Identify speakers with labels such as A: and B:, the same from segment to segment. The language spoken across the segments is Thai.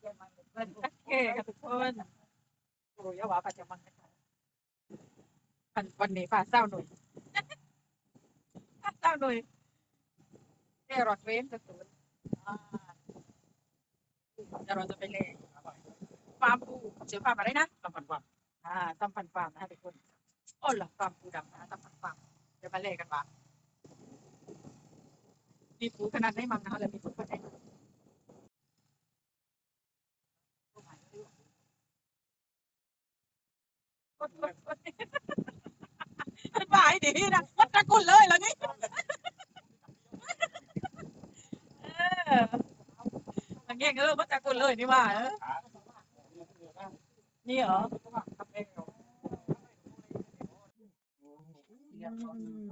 A: เป็นโอเคค่ะทุกคนโอ้ยว่าปัจจุบันนะคะวันวันนี้ฝ่าเศร้าหน่อยเศร้าหน่อยเอรอดเวนจะสูนอ่าเดี๋ยวเราจะไปเล่ฟาร์มปูเชื่อฟาร์มอะไรนะ
B: ตำพันว่า
A: อ่าตำพันฟาร์มนะคะทุกคนโอ้เหรอฟาร์มปูดำนะตำพันฟาร์มเดี๋ยวมาเล่กันว่ามีปูขนาดไหนมั่งนะคะแล้วมีปูขนาดไหน มั่งกดกดกดมันหมายดีนะมันตะกุนเลยแล้วนี่เออมันเงี้ยเออมันตะกุนเลยนี่ว่าเออนี่เหรอ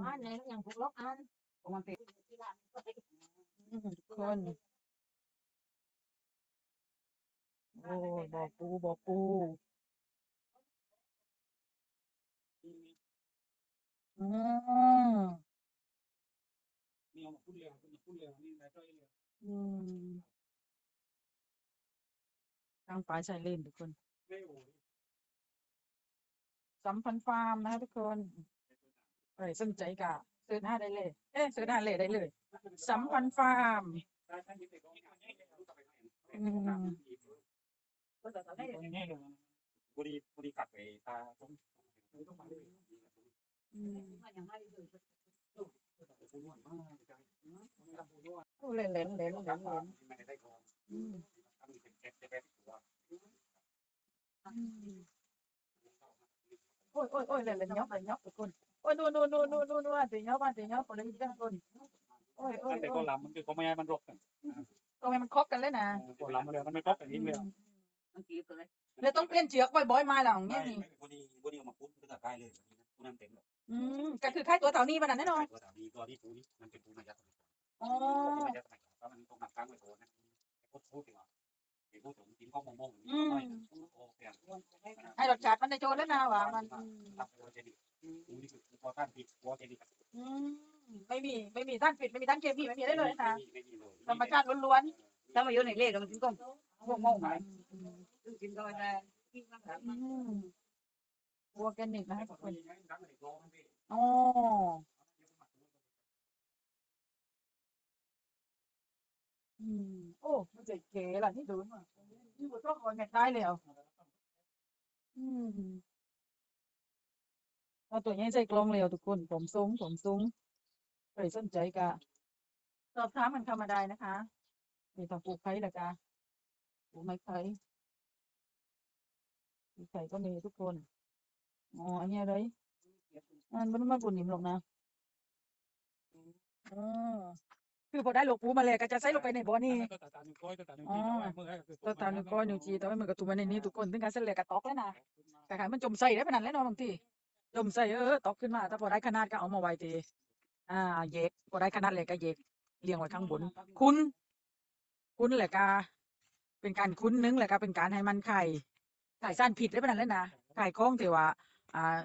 C: อันไหนอย่างพวกล็อกอัน
B: ประมาณตี
A: อืมทุกคนโอ้ยบอกปูบอกปู อืม
B: มีเอามาพูดเร็วพูดเร็วนี่นายต้อยเร็ว
A: อืมตั้งปลายชายเลนทุกคน
B: ไม่โอ้ย
A: สัมพันธ์ฟาร์มนะคะทุกคนใครสนใจกะซื้อหน้าได้เลย เอ๊ะซื้อหน้าเลยได้เลย สัมพันธ์ฟาร์ม
B: ได้ใช่มีแต่ก็ไม่ได้รู้ต่อไเล่น
A: เล่นเล่นเล่นเล่นโอ้ยโอ้ยโอ้ยเล่นเล่นยกเล่นยกทุกคนโอ้ยนู่นนู่นนู่นนู่นนู่นนู่นตียกมาตียกคนเละยี่สิบคนโอ้ยโอ้ย
B: แต่
A: โอ้
B: ตัวยลำมันคือเขาไม่ให้มันรบกัน
A: ตรงนี้มันคบกันเลยนะ
B: ตัวลำมันเลยมันไม่รบกันนิ่งเลย
C: มันกี่ตัวเลย
A: เลยต้องเปลี่ยนเชือกบ่อยๆมาหลังเนี้ยนี่
B: บุรีบุรีเอามาพูดก็ได้เลยปูน้ำเต็มเลย
A: อืมก็คือค่ายตัวเต่านี้มันน่ะแน่นอน
B: ตัวสามีตัวที่ปูนี่มันเป็นปูนายัด
A: อ๋อ
B: นายัดสมัยก่อนเพราะมันตรงหนักกลางไว้โดนนะพูดพูดถึงว่าพูดถึงกินข้าวมงมงโอ้เปลี่ยน
A: ให้รสชาติมันได้โจรแล้วนะว่ามัน
B: ทำโปรเจนิกอูนี่คือพอท่านผิดโปรเจนิก
A: อืมไม่มีไม่มีท่านปิดไม่มีท่านเคมีไม่มีได้เลยนะ
B: ไม่มีเลย
A: ธรรมชาติล้วน
C: ถ้ามาอยู่ในเลขมันกินก้ม
A: ๆพวกโม่งไหม
C: กินก้อยได้กินก้อย
A: อืมออ ร์แกนิกนะคะทุกคน
B: ดังเลยโลมันพี่
A: อ๋ออืมโอ้มันจะเก๋ล่ะที่ดูมานี่มันก็คอยแม็กได้เลยเหรออืมเอาตัวนี้ใส่กลองเร็วทุกคน ผมซุ้งผมซุ้งใครสนใจกะสอบถามมันเข้ามาได้นะคะมีทางปลูกไผ่ละกะปลูกไม้ไผ่ปลูกไผ่ก็มีทุกคน อ๋ออันนี้อะไรอันมันมาปุ่นหิมหรอกนะอ๋อคือพอได้หลกปูมาเลยก็จะใส่ลงไปในบ่อนี่
B: ตัวตาหนึ่งก้อยตัวตาหนึ่งทีเมื่อ
A: ตัวตามนึงก้อยนิ้วจีแต่ว่ามันก็ตุ่มไว้ในนี้ทุกคนถึงการเส้นเหล็กกระตอกแล้วนะแต่ขายมันจมใส่ได้ขนาดแล้วเนาะบางทีจมใส่เออตอกขึ้นมาถ้าพอได้ขนาดก็เอามาไว้ทีอ่าเยกพอได้ขนาดเหล็กก็เยกเรียงไว้ข้างบนคุ้น คุ้นแหละกาเป็นการคุ้นนึงแหละกาเป็นการให้มันไข่ไข่สั้นผิดได้ขนาดแล้วนะไข่ข้องแต่ว่า อ่า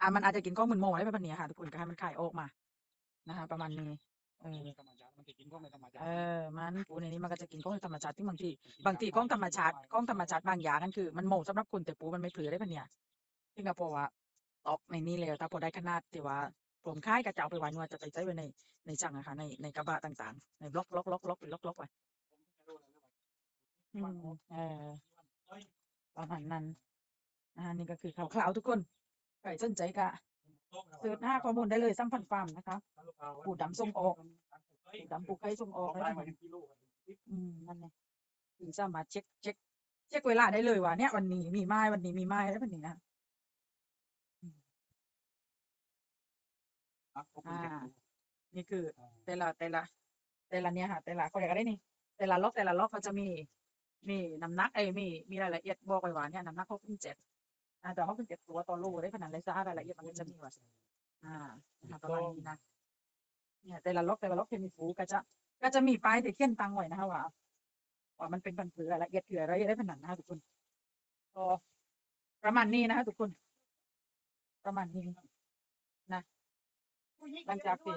A: อ่ามันอาจจะกินข้องมืนโมได้แบบนี้ค่ะทุกคนก็ให้มันไข่ออกมา นะคะประมาณนี้เออ
B: มันจะกินก็ไม่ธรรมชา
A: เอ
B: ติ
A: อมันปูในนี้มันก็จะกินของธรรมชาติที่บางทีบางทีของธรรมชาติของธรรมชาติบางอย่างนั่นคือ มันโมสำหรับคุณแต่ปูมันไม่เผือได้ปะเนี่ยซึ่งก็เพราะว่าตอกในนี้แล้วถ้าพอได้ขนาดที่ว่าผมค่ายก็จะเอาไปไว้นวดจะไปใช้ไว้ในในจังอะค่ะในในกระบะต่างๆ ในบล็อกล็อกล็อกล็อกเป็นล็อกล็อกไว้อืมเออประมาณนั้น อ่านี่ก็คือข่าวๆทุกคนใครสนใจก็เสิร์ชหาข้อมูลได้เลยสัมพันธ์ฟาร์มนะคะปูดำส่งออกปูดำปูไข่ส่งออก
B: ได้
A: ได้
B: มา
A: ทั้งหมด
B: กิโล
A: อืมนั่นไงถึงสามารถเช็คเช็คเช็คเวลาได้เลยว่าเนี่ยวันนี้มีไม้วันนี้มีไม้แล้ววันนี้นะอ่านี่คือแต่ละแต่ละแต่ละเนี่ยค่ะ แต่ละเขาเรียกอะไรนี่ แต่ละล็อกแต่ละล็อกเขาจะมี มีน้ำหนักไอ้มีมีรายละเอียดบอกไว้ว่าเนี่ยน้ำหนักเขาเป็นเจ็ด อ่าแต่เขาเป็นเจ็ดตัวต่อโลได้ขนาดไรซ่ารายละเอียดมันก็จะมีว่าอ่าประมาณนี้นะเนี่ยแต่ละล็อกแต่ละล็อกจะมีฟูก็จะ ก็จะมีป้ายที่เขียนตังไว้นะคะว่าว่ามันเป็นพันธุ์เผือละเอียดเผืออะไรได้ขนาดนะคะทุกคนก็ประมาณนี้นะคะทุกคน ประมาณนี้นะหลังจากที่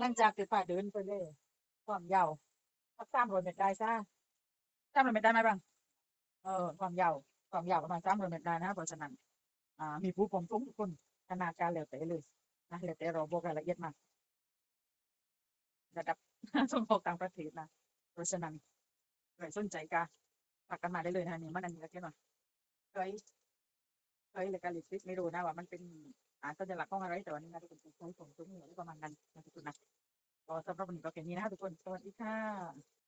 A: หลังจากที่ฝ่าเดินไปเลยความยาวสักสามร้อยเมตรได้ซ่าสามร้อยเมตรได้ไหมบ้างเออความยาว ความยาวประมาณสามร้อยเมตรได้นะเพราะฉะนั้นมีผู้ผมทุกคนขนาดการเหลวเตะเลยนะเหลวเตะเราบอกรายละเอียดมาระดับส่งออกต่างประเทศนะเพราะฉะนั้นใครสนใจก็ปักกันมาได้เลยนะนี่มันอันนี้ก็แค่หน่อยเคยเคยเลยการลิสติกไม่รู้นะว่ามันเป็นอ่าสัญลักษณ์ของอะไรแต่วันนี้นะทุกคนเคยผมตุ้งหรือประมาณนั้นนะทุกคนนะก็สำหรับวันนี้ก็แค่นี้นะทุกคนสวัสดีค่ะ